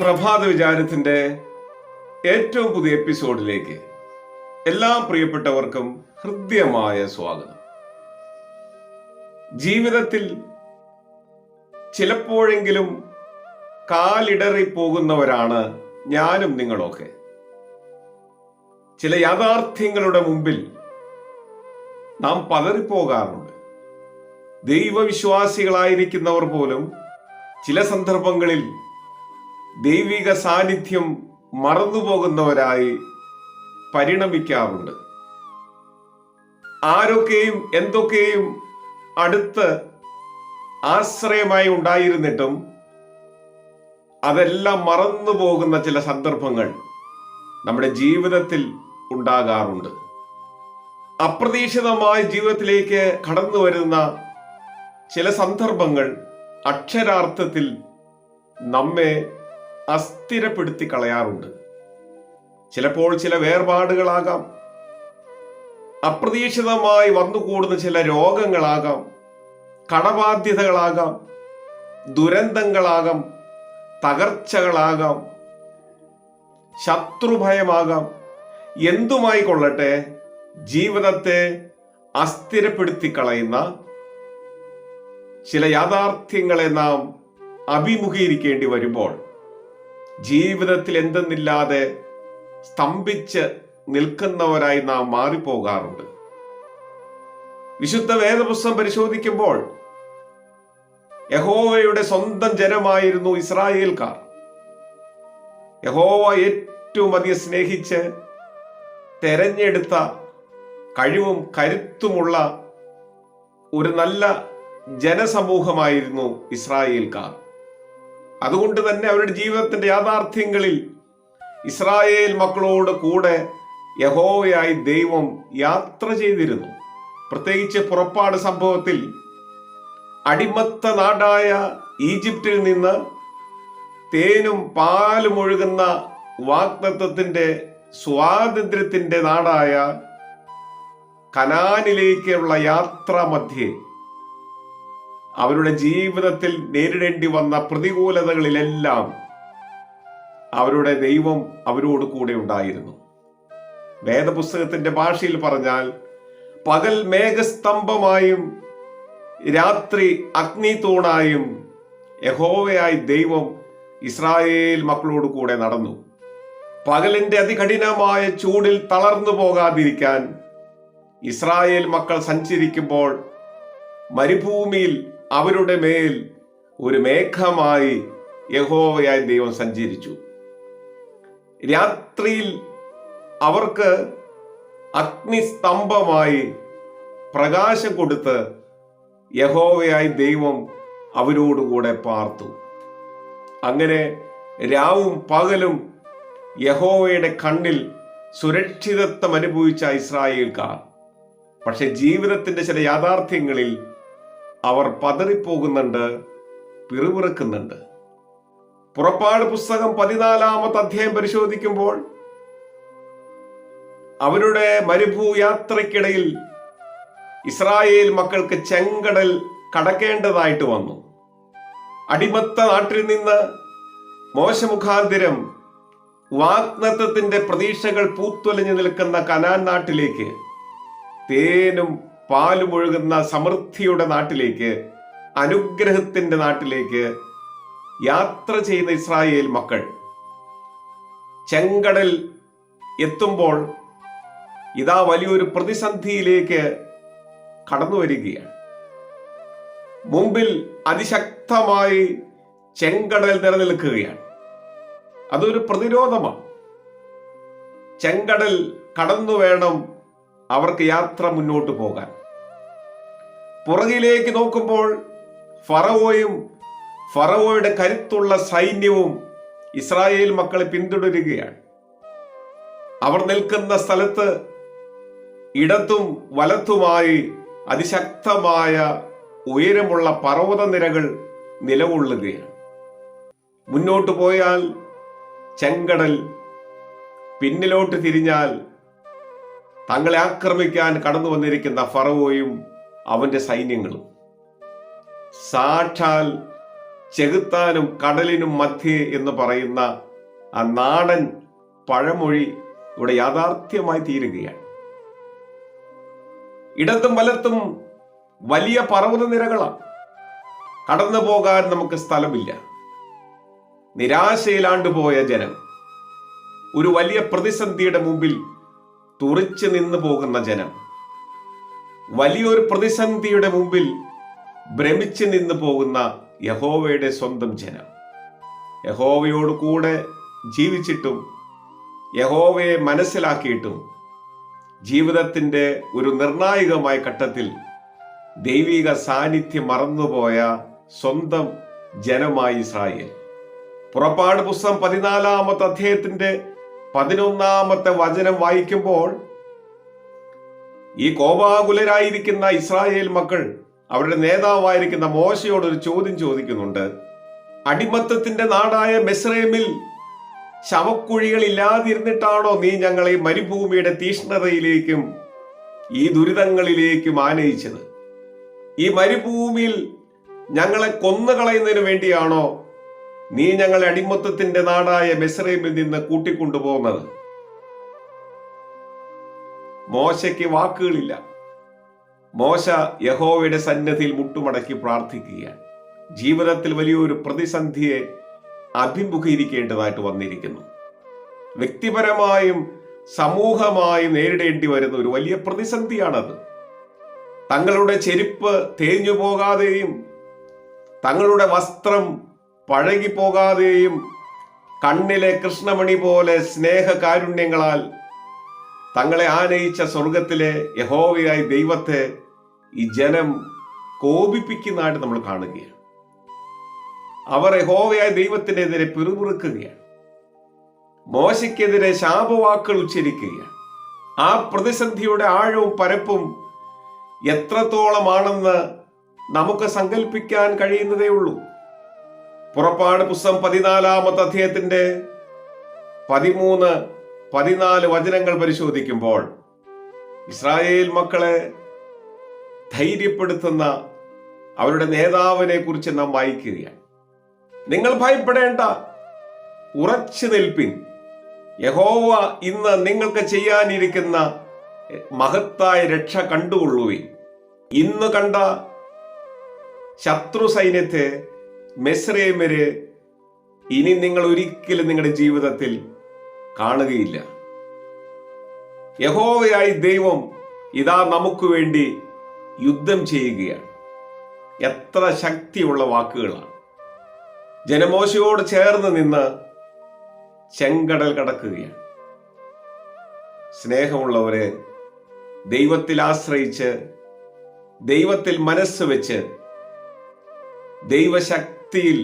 പ്രഭാത വിചാരത്തിന്റെ ഏറ്റവും പുതിയ എപ്പിസോഡിലേക്ക് എല്ലാ പ്രിയപ്പെട്ടവർക്കും ഹൃദ്യമായ സ്വാഗതം. ജീവിതത്തിൽ ചിലപ്പോഴെങ്കിലും കാലിടറി പോകുന്നവരാണ് ഞാനും നിങ്ങളൊക്കെ. ചില യാഥാർത്ഥ്യങ്ങളുടെ മുമ്പിൽ നാം പതറിപ്പോകാറുണ്ട്. ദൈവവിശ്വാസികളായിരിക്കുന്നവർ പോലും ചില സന്ദർഭങ്ങളിൽ ദൈവിക സാന്നിധ്യം മറന്നുപോകുന്നവരായി പരിണമിക്കാറുണ്ട്. ആരൊക്കെയും എന്തൊക്കെയും അടുത്ത് ആശ്രയമായി ഉണ്ടായിരുന്നിട്ടും അതെല്ലാം മറന്നു പോകുന്ന ചില സന്ദർഭങ്ങൾ നമ്മുടെ ജീവിതത്തിൽ ഉണ്ടാകാറുണ്ട്. അപ്രതീക്ഷിതമായ ജീവിതത്തിലേക്ക് കടന്നു വരുന്ന ചില സന്ദർഭങ്ങൾ അക്ഷരാർത്ഥത്തിൽ നമ്മെ അസ്ഥിരപ്പെടുത്തി കളയാറുണ്ട്. ചിലപ്പോൾ ചില വേർപാടുകളാകാം. അപ്രതീക്ഷിതമായി വന്നുകൂടുന്ന ചില രോഗങ്ങളാകാം. കടബാധ്യതകളാകാം. ദുരന്തങ്ങളാകാം. തകർച്ചകളാകാം. ശത്രുഭയമാകാം. എന്തുമായി കൊള്ളട്ടെ ജീവിതത്തെ അസ്ഥിരപ്പെടുത്തി കളയുന്ന ചില യാഥാർത്ഥ്യങ്ങളെ നാം അഭിമുഖീകരിക്കേണ്ടി വരുമ്പോൾ ജീവിതത്തിൽ എന്തെന്നില്ലാതെ സ്തംഭിച്ച് നിൽക്കുന്നവരായി നാം മാറിപ്പോകാറുണ്ട്. വിശുദ്ധ വേദപുസ്തകം പരിശോധിക്കുമ്പോൾ യഹോവയുടെ സ്വന്തം ജനമായിരുന്നു ഇസ്രായേൽക്കാർ. യഹോവ ഏറ്റവും അധികം സ്നേഹിച്ച് തെരഞ്ഞെടുത്ത കഴിവും കരുത്തുമുള്ള ഒരു നല്ല ജനസമൂഹമായിരുന്നു ഇസ്രായേൽക്കാർ. അതുകൊണ്ട് തന്നെ അവരുടെ ജീവിതത്തിന്റെ യാഥാർത്ഥ്യങ്ങളിൽ ഇസ്രായേൽ മക്കളോട് കൂടെ യഹോവയായി ദൈവം യാത്ര ചെയ്തിരുന്നു. പ്രത്യേകിച്ച് പുറപ്പാട് സംഭവത്തിൽ അടിമത്ത നാടായ ഈജിപ്തിൽ നിന്ന് തേനും പാലും ഒഴുകുന്ന വാഗ്ദത്വത്തിന്റെ സ്വാതന്ത്ര്യത്തിന്റെ നാടായ കനാനിലേക്കുള്ള യാത്രാ മധ്യേ അവരുടെ ജീവിതത്തിൽ നേരിടേണ്ടി വന്ന പ്രതികൂലതകളിലെല്ലാം അവരുടെ ദൈവം അവരോട് കൂടെ ഉണ്ടായിരുന്നു. വേദപുസ്തകത്തിന്റെ ഭാഷയിൽ പറഞ്ഞാൽ പകൽ മേഘസ്തംഭമായും രാത്രി അഗ്നി തൂണായും യഹോവയായി ദൈവം ഇസ്രായേൽ മക്കളോട് കൂടെ നടന്നു. പകലിന്റെ അതികഠിനമായ ചൂടിൽ തളർന്നു പോകാതിരിക്കാൻ ഇസ്രായേൽ മക്കൾ സഞ്ചരിക്കുമ്പോൾ മരുഭൂമിയിൽ അവരുടെ മേൽ ഒരു മേഘമായി യഹോവയായ ദൈവം സഞ്ചരിച്ചു. രാത്രിയിൽ അവർക്ക് അഗ്നിസ്തംഭമായി പ്രകാശം കൊടുത്ത് യഹോവയായി ദൈവം അവരോടുകൂടെ പാർത്തു. അങ്ങനെ രാവും പകലും യഹോവയുടെ കണ്ണിൽ സുരക്ഷിതത്വം അനുഭവിച്ച ഇസ്രായേൽക്കാർ. പക്ഷെ ജീവിതത്തിന്റെ ചില യാഥാർത്ഥ്യങ്ങളിൽ അവർ പതറിപ്പോകുന്നുണ്ട് പിറുപിറുക്കുന്നുണ്ട്. പുറപ്പാട് പുസ്തകം പതിനാലാമത്തെ അധ്യായം പരിശോധിക്കുമ്പോൾ അവരുടെ മരുഭൂ യാത്രയ്ക്കിടയിൽ ഇസ്രായേൽ മക്കൾക്ക് ചെങ്കടൽ കടക്കേണ്ടതായിട്ട് വന്നു. അടിമത്ത നാട്ടിൽ നിന്ന് മോശമുഖാന്തിരം വാഗ്നത്വത്തിന്റെ പ്രതീക്ഷകൾ പൂത്തൊലിഞ്ഞു നിൽക്കുന്ന കനാൻ നാട്ടിലേക്ക് തേനും പാലും ഒഴുകുന്ന സമൃദ്ധിയുടെ നാട്ടിലേക്ക് അനുഗ്രഹത്തിന്റെ നാട്ടിലേക്ക് യാത്ര ചെയ്യുന്ന ഇസ്രായേൽ മക്കൾ ചെങ്കടൽ എത്തുമ്പോൾ ഇതാ വലിയൊരു പ്രതിസന്ധിയിലേക്ക് കടന്നു വരികയാണ്. മുമ്പിൽ അതിശക്തമായി ചെങ്കടൽ നിലനിൽക്കുകയാണ്. അതൊരു പ്രതിരോധമാണ്. ചെങ്കടൽ കടന്നു വേണം അവർക്ക് യാത്ര മുന്നോട്ട് പോകാൻ. പുറകിലേക്ക് നോക്കുമ്പോൾ ഫറവോയും ഫറവോയുടെ കരുത്തുള്ള സൈന്യവും ഇസ്രായേൽ മക്കളെ പിന്തുടരുകയാണ്. അവർ നിൽക്കുന്ന സ്ഥലത്ത് ഇടത്തും വലത്തുമായി അതിശക്തമായ ഉയരമുള്ള പർവത നിരകൾ നിലകൊള്ളുകയാണ്. മുന്നോട്ട് പോയാൽ ചെങ്കടൽ പിന്നിലോട്ട് തിരിഞ്ഞാൽ തങ്ങളെ ആക്രമിക്കാൻ കടന്നു വന്നിരിക്കുന്ന ഫറവോയും അവന്റെ സൈന്യങ്ങളും. സാക്ഷാൽ ചെകുത്താനും കടലിനും മധ്യേ എന്ന് പറയുന്ന ആ നാടൻ പഴമൊഴി ഇവിടെ യാഥാർത്ഥ്യമായി തീരുകയാണ്. ഇടത്തും വലത്തും വലിയ പർവത നിരകളാണ്. കടന്നു പോകാൻ നമുക്ക് സ്ഥലമില്ല. നിരാശയിലാണ്ടുപോയ ജനം ഒരു വലിയ പ്രതിസന്ധിയുടെ മുമ്പിൽ തുറിച്ചു നിന്ന് പോകുന്ന ജനം. വലിയൊരു പ്രതിസന്ധിയുടെ മുമ്പിൽ ഭ്രമിച്ചു നിന്ന് പോകുന്ന യഹോവയുടെ സ്വന്തം ജനം. യഹോവയോട് കൂടെ ജീവിച്ചിട്ടും യഹോവയെ മനസ്സിലാക്കിയിട്ടും ജീവിതത്തിന്റെ ഒരു നിർണായകമായ ഘട്ടത്തിൽ ദൈവിക സാന്നിധ്യം മറന്നുപോയ സ്വന്തം ജനമായി ഇസ്രായേൽ. പുറപ്പാട് പുസ്തകം പതിനാലാമത്തെ അധ്യായത്തിന്റെ പതിനൊന്നാമത്തെ വചനം വായിക്കുമ്പോൾ ഈ കോപാകുലരായിരിക്കുന്ന ഇസ്രായേൽ മക്കൾ അവരുടെ നേതാവായിരിക്കുന്ന മോശയോട് ഒരു ചോദ്യം ചോദിക്കുന്നുണ്ട്. അടിമത്തത്തിന്റെ നാടായ മെസ്രേമിൽ ശവക്കുഴികൾ ഇല്ലാതിരുന്നിട്ടാണോ നീ ഞങ്ങളെ മരുഭൂമിയുടെ തീഷ്ണതയിലേക്കും ഈ ദുരിതങ്ങളിലേക്കും ആനയിച്ചത്? ഈ മരുഭൂമിയിൽ ഞങ്ങളെ കൊന്നുകളയുന്നതിന് വേണ്ടിയാണോ നീ ഞങ്ങളെ അടിമത്തത്തിന്റെ നാടായ മെസ്രൈമിൽ നിന്ന് കൂട്ടിക്കൊണ്ടുപോകുന്നത്. മോശയ്ക്ക് വാക്കുകളില്ല. മോശ യഹോവയുടെ സന്നദ്ധിയിൽ മുട്ടുമടക്കി പ്രാർത്ഥിക്കുകയാണ്. ജീവിതത്തിൽ വലിയൊരു പ്രതിസന്ധിയെ അഭിമുഖീകരിക്കേണ്ടതായിട്ട് വന്നിരിക്കുന്നു. വ്യക്തിപരമായും സമൂഹമായും നേരിടേണ്ടി വരുന്ന ഒരു വലിയ പ്രതിസന്ധിയാണത്. തങ്ങളുടെ ചെരുപ്പ് തേഞ്ഞു പോകാതെയും തങ്ങളുടെ വസ്ത്രം പഴകി പോകാതെയും കണ്ണിലെ കൃഷ്ണമണി പോലെ സ്നേഹകാരുണ്യങ്ങളാൽ തങ്ങളെ ആനയിച്ച സ്വർഗത്തിലെ യഹോവയായ ദൈവത്തെ ഈ ജനം കോപിപ്പിക്കുന്നതായിട്ട് നമ്മൾ കാണുകയാണ്. അവർ യഹോവയായ ദൈവത്തിനെതിരെ പിറുപിറുക്കുകയാണ്. മോശയ്ക്കെതിരെ ശാപവാക്കുകൾ ഉച്ചരിക്കുകയാണ്. ആ പ്രതിസന്ധിയുടെ ആഴവും പരപ്പും എത്രത്തോളമാണെന്ന് നമുക്ക് സങ്കല്പിക്കാൻ കഴിയുന്നതേ ഉള്ളൂ. പുറപ്പാട് പുസ്തകം പതിനാലാമത്തെ അധ്യായത്തിന്റെ പതിമൂന്ന് പതിനാല് വചനങ്ങൾ പരിശോധിക്കുമ്പോൾ ഇസ്രായേൽ മക്കളെ ധൈര്യപ്പെടുത്തുന്ന അവരുടെ നേതാവിനെ കുറിച്ച് നാം വായിക്കുകയാണ്. നിങ്ങൾ ഭയപ്പെടേണ്ട. ഉറച്ചു നിൽപ്പിൻ. യഹോവ ഇന്ന് നിങ്ങൾക്ക് ചെയ്യാനിരിക്കുന്ന മഹത്തായ രക്ഷ കണ്ടുകൊള്ളുവിൻ. ഇന്ന് കണ്ട ശത്രു സൈന്യത്തെ മെസ്രേമര് ഇനി നിങ്ങൾ ഒരിക്കലും നിങ്ങളുടെ ജീവിതത്തിൽ കാണുകയില്ല. യഹോവയായി ദൈവം ഇതാ നമുക്ക് വേണ്ടി യുദ്ധം ചെയ്യുകയാണ്. എത്ര ശക്തിയുള്ള വാക്കുകളാണ്. ജനമോശയോട് ചേർന്ന് നിന്ന് ചെങ്കടൽ കടക്കുകയാണ്. സ്നേഹമുള്ളവരെ ദൈവത്തിൽ ആശ്രയിച്ച് ദൈവത്തിൽ മനസ്സ് വെച്ച് ദൈവശക്തിയിൽ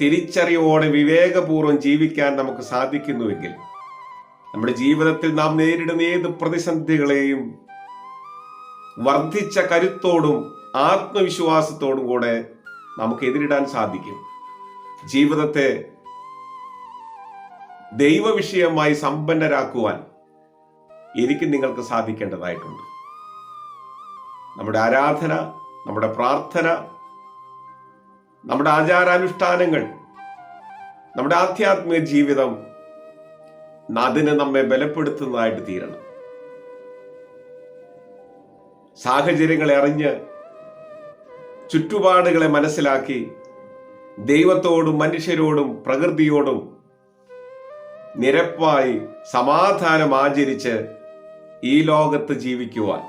തിരിച്ചറിവോടെ വിവേകപൂർവം ജീവിക്കാൻ നമുക്ക് സാധിക്കുന്നുവെങ്കിൽ നമ്മുടെ ജീവിതത്തിൽ നാം നേരിടുന്ന ഏത് പ്രതിസന്ധികളെയും വർദ്ധിച്ച കരുത്തോടും ആത്മവിശ്വാസത്തോടും കൂടെ നമുക്ക് എതിരിടാൻ സാധിക്കും. ജീവിതത്തെ ദൈവവിഷയമായി സമ്പന്നരാക്കുവാൻ എനിക്ക് നിങ്ങൾക്ക് സാധിക്കേണ്ടതായിട്ടുണ്ട്. നമ്മുടെ ആരാധന നമ്മുടെ പ്രാർത്ഥന നമ്മുടെ ആചാരാനുഷ്ഠാനങ്ങൾ നമ്മുടെ ആധ്യാത്മിക ജീവിതം അതിന് നമ്മെ ബലപ്പെടുത്തുന്നതായിട്ട് തീരണം. സാഹചര്യങ്ങളെ അറിഞ്ഞ് ചുറ്റുപാടുകളെ മനസ്സിലാക്കി ദൈവത്തോടും മനുഷ്യരോടും പ്രകൃതിയോടും നിരപ്പായി സമാധാനം ആചരിച്ച് ഈ ലോകത്ത് ജീവിക്കുവാൻ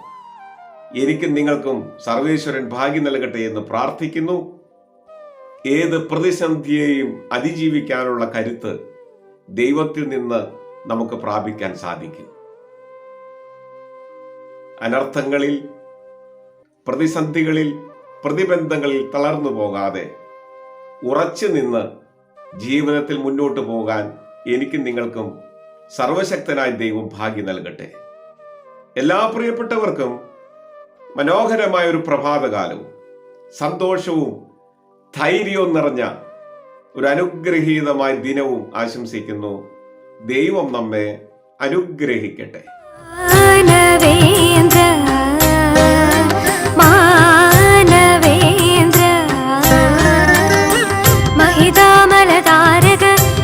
എനിക്കും നിങ്ങൾക്കും സർവേശ്വരൻ ഭാഗ്യം നൽകട്ടെ എന്ന് പ്രാർത്ഥിക്കുന്നു. ഏത് പ്രതിസന്ധിയെയും അതിജീവിക്കാനുള്ള കരുത്ത് ദൈവത്തിൽ നിന്ന് നമുക്ക് പ്രാപിക്കാൻ സാധിക്കും. അനർത്ഥങ്ങളിൽ പ്രതിസന്ധികളിൽ പ്രതിബന്ധങ്ങളിൽ തളർന്നു പോകാതെ ഉറച്ചു നിന്ന് ജീവിതത്തിൽ മുന്നോട്ട് പോകാൻ എനിക്കും നിങ്ങൾക്കും സർവശക്തനായ ദൈവം ഭാഗ്യം നൽകട്ടെ. എല്ലാ പ്രിയപ്പെട്ടവർക്കും മനോഹരമായ ഒരു പ്രഭാതകാലവും സന്തോഷവും ധൈര്യവും നിറഞ്ഞ ഒരു അനുഗ്രഹീതമായ ദിനവും ആശംസിക്കുന്നു. ദൈവം നമ്മെ അനുഗ്രഹിക്കട്ടെ.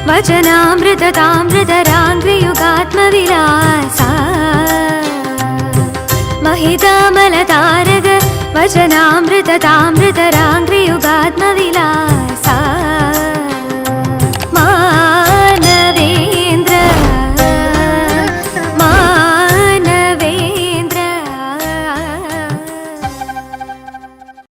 വചനാമൃതാമൃതരാന്ത്രിയുഗാത്മവിലാസ महितामलतारग वचनामृततामृतराङ्घ्रियुगात्मवि